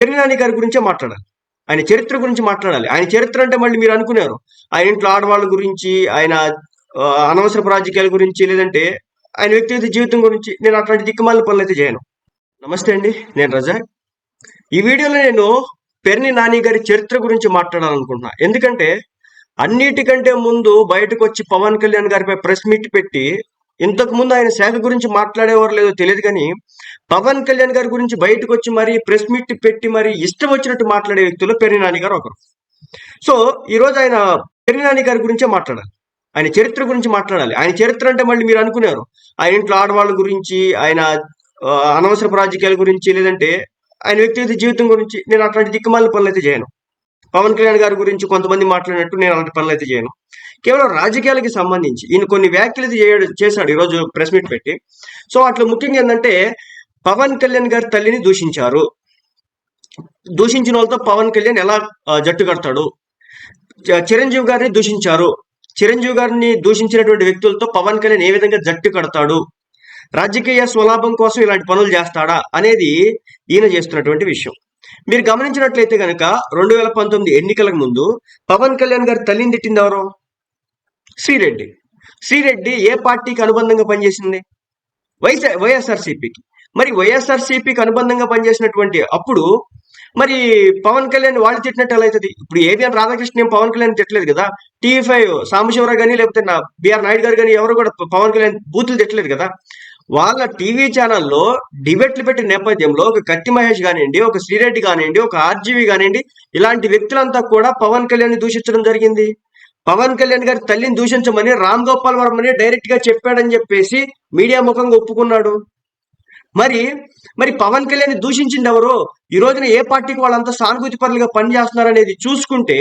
పెరినాని గారి గురించే మాట్లాడాలి. ఆయన చరిత్ర గురించి మాట్లాడాలి. ఆయన చరిత్ర అంటే మళ్ళీ మీరు అనుకున్నారు. ఆయన ఇంట్లో ఆడవాళ్ళ గురించి ఆయన అనవసర అనవసరపు రాజకీయాల గురించి లేదంటే ఆయన వ్యక్తిగత జీవితం గురించి నేను అట్లాంటి దిక్కుమాల పనులు అయితే చేయను. నమస్తే అండి నేను రజా ఈ వీడియోలో నేను పెర్ని నాని గారి చరిత్ర గురించి మాట్లాడాలనుకుంటున్నా. ఎందుకంటే అన్నిటికంటే ముందు బయటకు వచ్చి పవన్ కళ్యాణ్ గారిపై ప్రెస్ మీట్ పెట్టి ఇంతకు ముందు ఆయన శాఖ గురించి మాట్లాడేవారు లేదో తెలియదు కానీ పవన్ కళ్యాణ్ గారి గురించి బయటకు వచ్చి మరి ప్రెస్ మీట్ పెట్టి మరి ఇష్టం వచ్చినట్టు మాట్లాడే వ్యక్తులు పెరినాని గారు ఒకరు. సో ఈ రోజు ఆయన పెరినాని గారి గురించే మాట్లాడాలి. ఆయన చరిత్ర గురించి మాట్లాడాలి. ఆయన చరిత్ర అంటే మళ్ళీ మీరు అనుకున్నారు. ఆయన ఇంట్లో ఆడవాళ్ళ గురించి ఆయన అనవసర అనవసరపు రాజకీయాల గురించి లేదంటే ఆయన వ్యక్తిగత జీవితం గురించి నేను అట్లాంటి దిక్కుమాల పనులు అయితే చేయను. పవన్ కళ్యాణ్ గారి గురించి కొంతమంది మాట్లాడినట్టు నేను అలాంటి పనులు అయితే చేయను. కేవలం రాజకీయాలకి సంబంధించి ఈయన కొన్ని వ్యాఖ్యలు చేయడం చేయడు చేశాడు ఈరోజు ప్రెస్ మీట్ పెట్టి. సో అట్లా ముఖ్యంగా ఏంటంటే పవన్ కళ్యాణ్ గారి తల్లిని దూషించారు. దూషించిన వాళ్ళతో పవన్ కళ్యాణ్ ఎలా జట్టు కడతాడు? చిరంజీవి గారిని దూషించారు. చిరంజీవి గారిని దూషించినటువంటి వ్యక్తులతో పవన్ కళ్యాణ్ ఏ విధంగా జట్టు కడతాడు? రాజకీయ స్వలాభం కోసం ఇలాంటి పనులు చేస్తాడా అనేది ఈయన చేస్తున్నటువంటి విషయం. మీరు గమనించినట్లయితే కనుక రెండు వేల పంతొమ్మిది ఎన్నికలకు ముందు పవన్ కళ్యాణ్ గారి తల్లిని తిట్టింది ఎవరు? శ్రీరెడ్డి శ్రీరెడ్డి ఏ పార్టీకి అనుబంధంగా పనిచేసింది? వైఎస్ వైఎస్ఆర్సీపీకి. మరి వైఎస్ఆర్సీపీకి అనుబంధంగా పనిచేసినటువంటి అప్పుడు మరి పవన్ కళ్యాణ్ వాళ్ళు తిట్టినట్టు ఎలా అవుతుంది? ఇప్పుడు ఏబిఎన్ రాధాకృష్ణ ఏం పవన్ కళ్యాణ్ తిట్టలేదు కదా? టీవీ ఫైవ్ సాంబశివరావు కానీ లేకపోతే నా బిఆర్ నాయుడు గారు కానీ ఎవరు కూడా పవన్ కళ్యాణ్ బూతులు తిట్టలేదు కదా? వాళ్ళ టీవీ ఛానల్లో డిబేట్లు పెట్టిన నేపథ్యంలో ఒక కత్తి మహేష్ కానివ్వండి ఒక శ్రీరెడ్డి కానివ్వండి ఒక ఆర్జీవి కానివ్వండి ఇలాంటి వ్యక్తులంతా కూడా పవన్ కళ్యాణ్ దూషించడం జరిగింది. పవన్ కళ్యాణ్ గారి తల్లిని దూషించమని రామ్ గోపాల్ వర్మని డైరెక్ట్గా చెప్పాడని చెప్పేసి మీడియా ముఖంగా ఒప్పుకున్నాడు. మరి మరి పవన్ కళ్యాణ్ దూషించింది ఎవరు? ఈ రోజున ఏ పార్టీకి వాళ్ళంతా సానుభూతి పనులుగా పనిచేస్తున్నారు అనేది చూసుకుంటే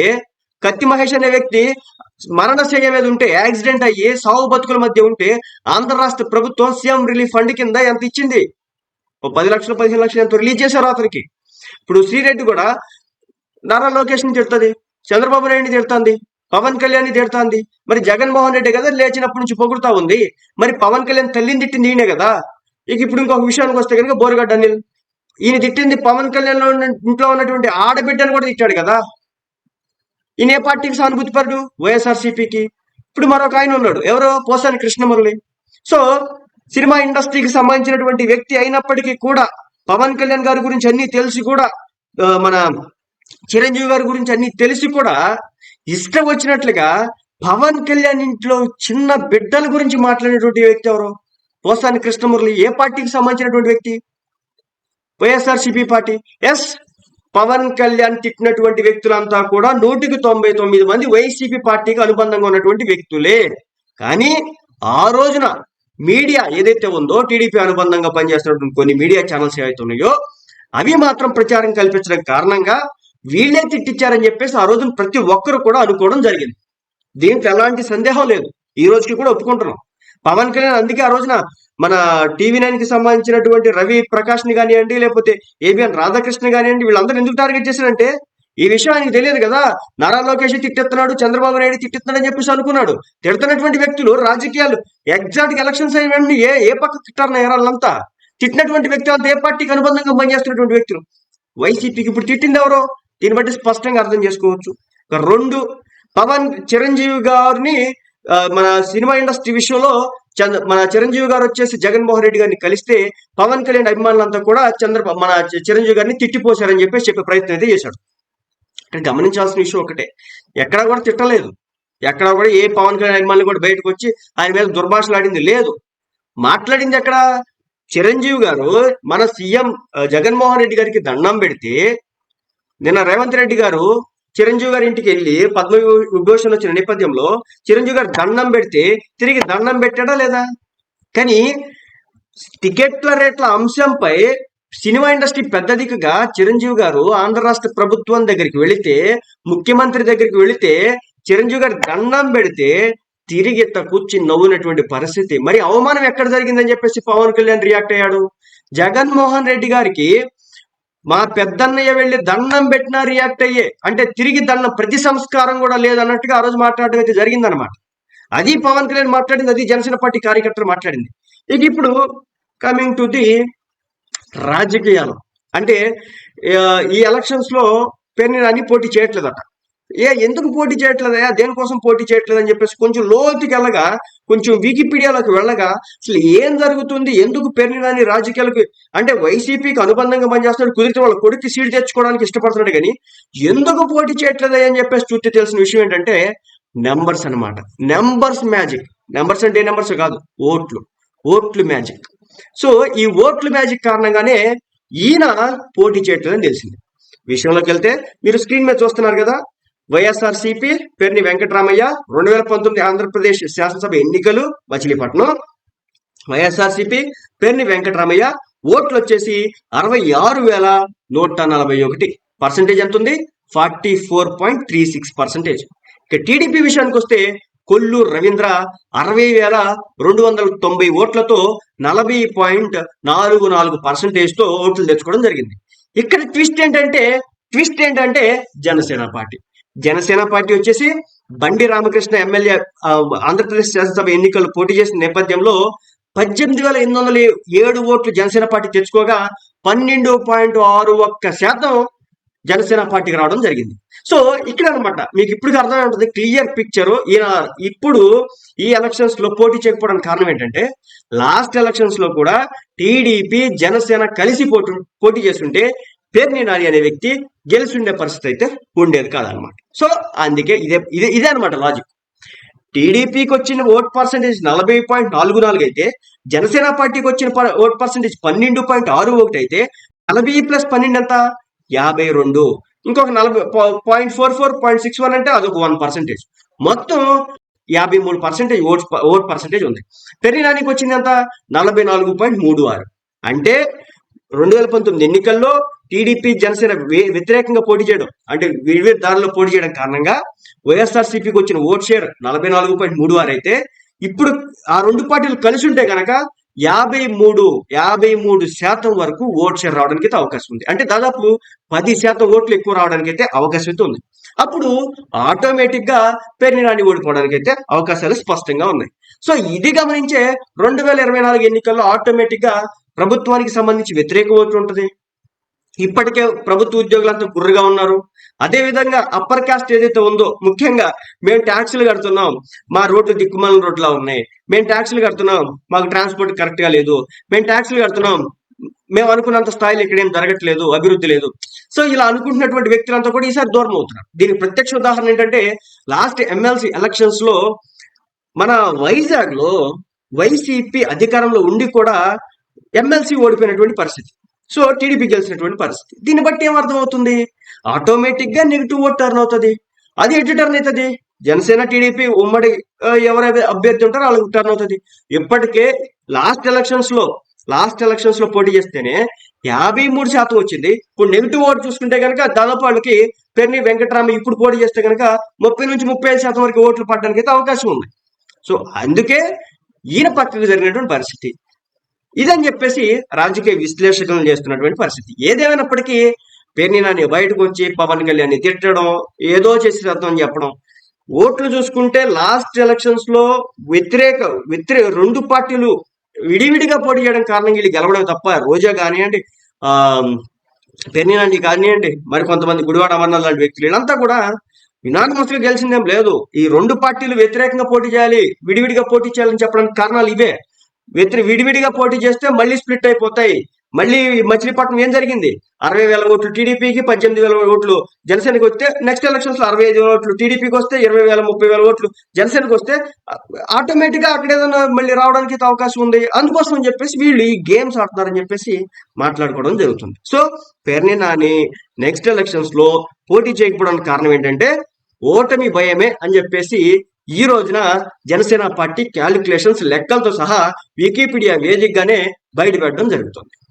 కత్తి మహేష్ అనే వ్యక్తి మరణశయ్య మీద ఉంటే యాక్సిడెంట్ అయ్యి సావు బతుకుల మధ్య ఉంటే ఆంధ్ర రాష్ట్ర ప్రభుత్వం సీఎం రిలీఫ్ ఫండ్ కింద ఎంత ఇచ్చింది? ఓ పది లక్షలు పదిహేను లక్షలు ఎంత రిలీజ్ చేశారు అతనికి. ఇప్పుడు శ్రీరెడ్డి కూడా నారా లోకేష్ని తిడుతుంది చంద్రబాబు నాయుడిని తిడుతుంది పవన్ కళ్యాణ్ తిడుతుంది. మరి జగన్మోహన్ రెడ్డి కదా లేచినప్పటి నుంచి పొగుడుతా ఉంది. మరి పవన్ కళ్యాణ్ తల్లిని తిట్టింది ఈయనే కదా. ఇక ఇప్పుడు ఇంకొక విషయానికి వస్తే కనుక బోరుగడ్డ అనిల్. ఈయన తిట్టింది పవన్ కళ్యాణ్లో ఉన్న- ఇంట్లో ఉన్నటువంటి ఆడబిడ్డను కూడా తిట్టాడు కదా. ఈయన ఏ పార్టీకి సానుభూతిపరుడు వైఎస్ఆర్సీపీకి. ఇప్పుడు మరొక ఆయన ఉన్నాడు. ఎవరో? పోసాని కృష్ణమురళి. సో సినిమా ఇండస్ట్రీకి సంబంధించినటువంటి వ్యక్తి అయినప్పటికీ కూడా పవన్ కళ్యాణ్ గారి గురించి అన్ని తెలిసి కూడా మన చిరంజీవి గారి గురించి అన్ని తెలిసి కూడా ఇష్టం వచ్చినట్లుగా పవన్ కళ్యాణ్ ఇంట్లో చిన్న బిడ్డల గురించి మాట్లాడినటువంటి వ్యక్తి ఎవరు? పోసాని కృష్ణమురళి ఏ పార్టీకి సంబంధించినటువంటి వ్యక్తి? YSRCP party. Yes? Pawan Kalyan తిట్టినటువంటి వ్యక్తులంతా కూడా నూటికి తొంభై తొమ్మిది మంది వైసీపీ పార్టీకి అనుబంధంగా ఉన్నటువంటి వ్యక్తులే. కానీ ఆ రోజున మీడియా ఏదైతే ఉందో టీడీపీ అనుబంధంగా పనిచేస్తున్నటువంటి కొన్ని మీడియా ఛానల్స్ ఏవైతే ఉన్నాయో అవి మాత్రం ప్రచారం కల్పించడం కారణంగా వీళ్ళే తిట్టించారని చెప్పేసి ఆ రోజున ప్రతి ఒక్కరు కూడా అనుకోవడం జరిగింది. దీంట్లో ఎలాంటి సందేహం లేదు. ఈ రోజుకి కూడా ఒప్పుకుంటున్నాం. పవన్ కళ్యాణ్ అందుకే ఆ రోజున మన టీవీ నైన్కి సంబంధించినటువంటి రవి ప్రకాష్ని కానివ్వండి లేకపోతే ఏబిఎన్ రాధాకృష్ణ కానివ్వండి వీళ్ళందరూ ఎందుకు టార్గెట్ చేశారంటే ఈ విషయం ఆయనకు తెలియదు కదా. నారా లోకేష్ తిట్టెత్తున్నాడు చంద్రబాబు నాయుడు తిట్టెత్తున్నాడు అని చెప్పేసి అనుకున్నాడు. తిడుతున్నటువంటి వ్యక్తులు రాజకీయాలు ఎగ్జాక్ట్ ఎలక్షన్స్ అయిన వెంటనే ఏ ఏ పక్క తిట్టారు వాళ్ళంతా తిట్టినటువంటి వ్యక్తి అంతా ఏ పార్టీకి అనుబంధంగా పనిచేస్తున్నటువంటి వ్యక్తులు? వైసీపీకి ఇప్పుడు తిట్టింది ఎవరో? దీన్ని బట్టి స్పష్టంగా అర్థం చేసుకోవచ్చు. రెండు పవన్ చిరంజీవి గారిని మన సినిమా ఇండస్ట్రీ విషయంలో చంద్ర మన చిరంజీవి గారు వచ్చేసి జగన్మోహన్ రెడ్డి గారిని కలిస్తే పవన్ కళ్యాణ్ అభిమానులంతా కూడా చంద్ర మన చిరంజీవి గారిని తిట్టిపోశారని చెప్పేసి చెప్పే ప్రయత్నం అయితే చేశాడు. ఇక్కడ గమనించాల్సిన విషయం ఒకటే. ఎక్కడా కూడా తిట్టలేదు. ఎక్కడా కూడా ఏ పవన్ కళ్యాణ్ అభిమానులు కూడా బయటకు వచ్చి ఆయన మీద దుర్భాషలాడింది లేదు. మాట్లాడింది ఎక్కడ? చిరంజీవి గారు మన సీఎం జగన్మోహన్ రెడ్డి గారికి దండం పెడితే నిన్న రేవంత్ రెడ్డి గారు చిరంజీవి గారి ఇంటికి వెళ్ళి పద్మ విభూ- విభూషణ్ వచ్చిన నేపథ్యంలో చిరంజీవి గారు దండం పెడితే తిరిగి దండం పెట్టాడా లేదా? కానీ టికెట్ల రేట్ల అంశంపై సినిమా ఇండస్ట్రీ పెద్ద దిక్కుగా చిరంజీవి గారు ఆంధ్ర రాష్ట్ర ప్రభుత్వం దగ్గరికి వెళితే ముఖ్యమంత్రి దగ్గరికి వెళితే చిరంజీవి గారు దండం పెడితే తిరిగి ఇట్ట కూర్చుని నవ్వునటువంటి పరిస్థితి. మరి అవమానం ఎక్కడ జరిగిందని చెప్పేసి పవన్ కళ్యాణ్ రియాక్ట్ అయ్యాడు? జగన్మోహన్ రెడ్డి గారికి మా పెద్దన్నయ్య వెళ్ళి దండం పెట్టినా రియాక్ట్ అయ్యే. అంటే తిరిగి దండం ప్రతి సంస్కారం కూడా లేదన్నట్టుగా ఆ రోజు మాట్లాడడం అయితే జరిగిందనమాట అది పవన్ కళ్యాణ్ మాట్లాడింది అది జనసేన పార్టీ కార్యకర్తలు మాట్లాడింది. ఇక ఇప్పుడు కమింగ్ టు ది రాజకీయాలు. అంటే ఈ ఎలక్షన్స్లో పేర్ని పోటీ చేయట్లేదట. ఏ ఎందుకు పోటీ చేయట్లేదయా దేనికోసం పోటీ చేయట్లేదు అని చెప్పేసి కొంచెం లోతుకి వెళ్ళగా కొంచెం వికీపీడియాలోకి వెళ్ళగా అసలు ఏం జరుగుతుంది? ఎందుకు పేర్ని రాజకీయాలకు అంటే వైసీపీకి అనుబంధంగా పనిచేస్తున్నాడు కుదిరితే వాళ్ళ కొడుకు సీట్ తెచ్చుకోవడానికి ఇష్టపడుతున్నాడు కానీ ఎందుకు పోటీ చేయట్లేదు అని చెప్పేసి చూస్తే తెలిసిన విషయం ఏంటంటే నెంబర్స్ అన్నమాట. Numbers magic. నెంబర్స్ అంటే ఏ నెంబర్స్ కాదు ఓట్లు. ఓట్లు మ్యాజిక్. సో ఈ ఓట్లు మ్యాజిక్ కారణంగానే ఈయన పోటీ చేయట్లేదని తెలిసింది. విషయంలోకి వెళ్తే మీరు స్క్రీన్ మీద చూస్తున్నారు కదా వైఎస్ఆర్ సిపి వెంకటరామయ్య రెండు వేల పంతొమ్మిది ఆంధ్రప్రదేశ్ శాసనసభ ఎన్నికలు మచిలీపట్నం. వైఎస్ఆర్సీపీ పెర్ని వెంకటరామయ్య ఓట్లు వచ్చేసి అరవై ఆరు వేల నూట నలభై ఒకటి పర్సెంటేజ్ ఎంత ఉంది forty four point three six percentage. ఇక టీడీపీ విషయానికి వస్తే కొల్లూరు రవీంద్ర అరవై వేల రెండు వందల తొంభై ఓట్లతో నలభై పాయింట్ నాలుగు నాలుగు పర్సెంటేజ్తో ఓట్లు తెచ్చుకోవడం జరిగింది. ఇక్కడ ట్విస్ట్ ఏంటంటే ట్విస్ట్ ఏంటంటే జనసేన పార్టీ. జనసేన పార్టీ వచ్చేసి బండి రామకృష్ణ ఎమ్మెల్యే ఆంధ్రప్రదేశ్ శాసనసభ ఎన్నికలు పోటీ చేసిన నేపథ్యంలో పద్దెనిమిది వేల ఎనిమిది వందల ఏడు ఓట్లు జనసేన పార్టీ తెచ్చుకోగా పన్నెండు పాయింట్ ఆరు ఒక్క శాతం జనసేన పార్టీకి రావడం జరిగింది. సో ఇక్కడ అన్నమాట మీకు ఇప్పుడు అర్థమై ఉంటుంది క్లియర్ పిక్చర్. ఈయన ఇప్పుడు ఈ ఎలక్షన్స్లో పోటీ చేయకపోవడానికి కారణం ఏంటంటే లాస్ట్ ఎలక్షన్స్లో కూడా టీడీపీ జనసేన కలిసి పోటీ పోటీ చేస్తుంటే పేర్ని నాని అనే వ్యక్తి గెలిచి ఉండే పరిస్థితి అయితే ఉండేది కాదనమాట సో అందుకే ఇదే ఇదే ఇదే అనమాట లాజిక్ టీడీపీకి వచ్చిన ఓట్ పర్సంటేజ్ నలభై పాయింట్ నాలుగు నాలుగు అయితే జనసేన పార్టీకి వచ్చిన ప- ఓట్ పర్సంటేజ్ పన్నెండు పాయింట్ ఆరు ఒకటి అయితే నలభై ప్లస్ పన్నెండు ఎంత? యాభై రెండు. ఇంకొక నలభై point four four point six one అంటే అదొక వన్ పర్సెంటేజ్. మొత్తం యాభై మూడు పర్సెంటేజ్ ఓట్ ఓట్ పర్సెంటేజ్ ఉంది. పెరినానికి వచ్చింది ఎంత? నలభై నాలుగు పాయింట్ మూడు ఆరు. అంటే రెండు వేల పంతొమ్మిది ఎన్నికల్లో టీడీపీ జనసేన వ్యతిరేకంగా పోటీ చేయడం అంటే విడివేరు దారిలో పోటీ చేయడం కారణంగా వైఎస్ఆర్సీపీకి వచ్చిన ఓట్ షేర్ నలభై నాలుగు పాయింట్ మూడు ఆరు అయితే ఇప్పుడు ఆ రెండు పార్టీలు కలిసి ఉంటే కనుక యాభై మూడు యాభై మూడు శాతం వరకు ఓట్ షేర్ రావడానికి అయితే అవకాశం ఉంది. అంటే దాదాపు పది శాతం ఓట్లు ఎక్కువ రావడానికి అయితే అవకాశం అయితే ఉంది. అప్పుడు ఆటోమేటిక్గా పెరినాని ఓడిపోవడానికి అయితే అవకాశాలు స్పష్టంగా ఉన్నాయి. సో ఇది గమనించే రెండు వేల ఇరవై నాలుగు ఎన్నికల్లో ఆటోమేటిక్గా ప్రభుత్వానికి సంబంధించి వ్యతిరేక ఓట్లు ఉంటుంది. ఇప్పటికే ప్రభుత్వ ఉద్యోగులంతా గుర్రుగా ఉన్నారు. అదే విధంగా అప్పర్ కాస్ట్ ఏదైతే ఉందో ముఖ్యంగా మేము ట్యాక్సులు కడుతున్నాం. మా రోడ్లు దిక్కుమాలిన రోడ్లా ఉన్నాయి. మేము ట్యాక్సులు కడుతున్నాం. మాకు ట్రాన్స్పోర్ట్ కరెక్ట్గా లేదు. మేము ట్యాక్సులు కడుతున్నాం. మేము అనుకున్నంత స్థాయిలో ఇక్కడేం జరగట్లేదు అభివృద్ధి లేదు. సో ఇలా అనుకుంటున్నటువంటి వ్యక్తులంతా కూడా ఈసారి దూరం అవుతున్నారు. దీనికి ప్రత్యక్ష ఉదాహరణ ఏంటంటే లాస్ట్ ఎమ్మెల్సీ ఎలక్షన్స్లో మన వైజాగ్లో వైసీపీ అధికారంలో ఉండి కూడా ఎమ్మెల్సీ ఓడిపోయినటువంటి పరిస్థితి. సో టీడీపీ గెలిచినటువంటి పరిస్థితి. దీన్ని బట్టి ఏం ఆటోమేటిక్గా నెగిటివ్ ఓట్ టర్న్ అవుతుంది. అది ఎటు టర్న్ అవుతుంది? జనసేన టీడీపీ ఉమ్మడి ఎవరైతే అభ్యర్థి ఉంటారో వాళ్ళకి టర్న్ అవుతుంది. ఇప్పటికే లాస్ట్ ఎలక్షన్స్లో లాస్ట్ ఎలక్షన్స్లో పోటీ చేస్తేనే యాభై మూడు శాతం వచ్చింది. ఇప్పుడు నెగిటివ్ ఓట్ చూసుకుంటే కనుక దాదాపు వాళ్ళకి పెర్ని వెంకటరామ ఇప్పుడు పోటీ చేస్తే కనుక ముప్పై నుంచి ముప్పై ఐదు శాతం వరకు ఓట్లు పడడానికి అయితే అవకాశం ఉంది. సో అందుకే ఈయన పక్కకు జరిగినటువంటి పరిస్థితి. ఇదని చెప్పేసి రాజకీయ విశ్లేషకులను చేస్తున్నటువంటి పరిస్థితి. ఏదేమైనప్పటికీ పేర్ని నాని బయటకు వచ్చి పవన్ కళ్యాణ్ తిట్టడం ఏదో చేసి అర్థం చెప్పడం. ఓట్లు చూసుకుంటే లాస్ట్ ఎలక్షన్స్లో వ్యతిరేక వ్యతిరేక రెండు పార్టీలు విడివిడిగా పోటీ చేయడం కారణంగా వీళ్ళు గెలవడం తప్ప రోజా కానివ్వండి ఆ పెర్నినాండి కానివ్వండి మరి కొంతమంది గుడివాడ అమర్నాథ్ లాంటి వ్యక్తులు వీళ్ళంతా కూడా యునానిమస్గా గెలిచిందేం లేదు. ఈ రెండు పార్టీలు వ్యతిరేకంగా పోటీ చేయాలి విడివిడిగా పోటీ చేయాలని చెప్పడానికి కారణాలు ఇవే. ఇద్దరు విడివిడిగా పోటీ చేస్తే మళ్ళీ స్ప్లిట్ అయిపోతాయి. మళ్ళీ మచిలీపట్నం ఏం జరిగింది? అరవై వేల ఓట్లు టీడీపీకి పద్దెనిమిది వేల ఓట్లు జనసేనకి వస్తే నెక్స్ట్ ఎలక్షన్స్లో అరవై ఐదు వేల ఓట్లు టీడీపీకి వస్తే ఇరవై వేల ముప్పై వేల ఓట్లు జనసేనకి వస్తే ఆటోమేటిక్గా అక్కడ ఏదైనా మళ్ళీ రావడానికి అవకాశం ఉంది. అందుకోసం అని చెప్పేసి వీళ్ళు ఈ గేమ్స్ ఆడుతున్నారని చెప్పేసి మాట్లాడుకోవడం జరుగుతుంది. సో పేర్ని నాని నెక్స్ట్ ఎలక్షన్స్లో పోటీ చేయకపోవడానికి కారణం ఏంటంటే ఓటమి భయమే అని చెప్పేసి ఈ రోజున జనసేన పార్టీ క్యాలిక్యులేషన్స్ లెక్కలతో సహా వికీపీడియా వేదికగానే బయటపెట్టడం జరుగుతుంది.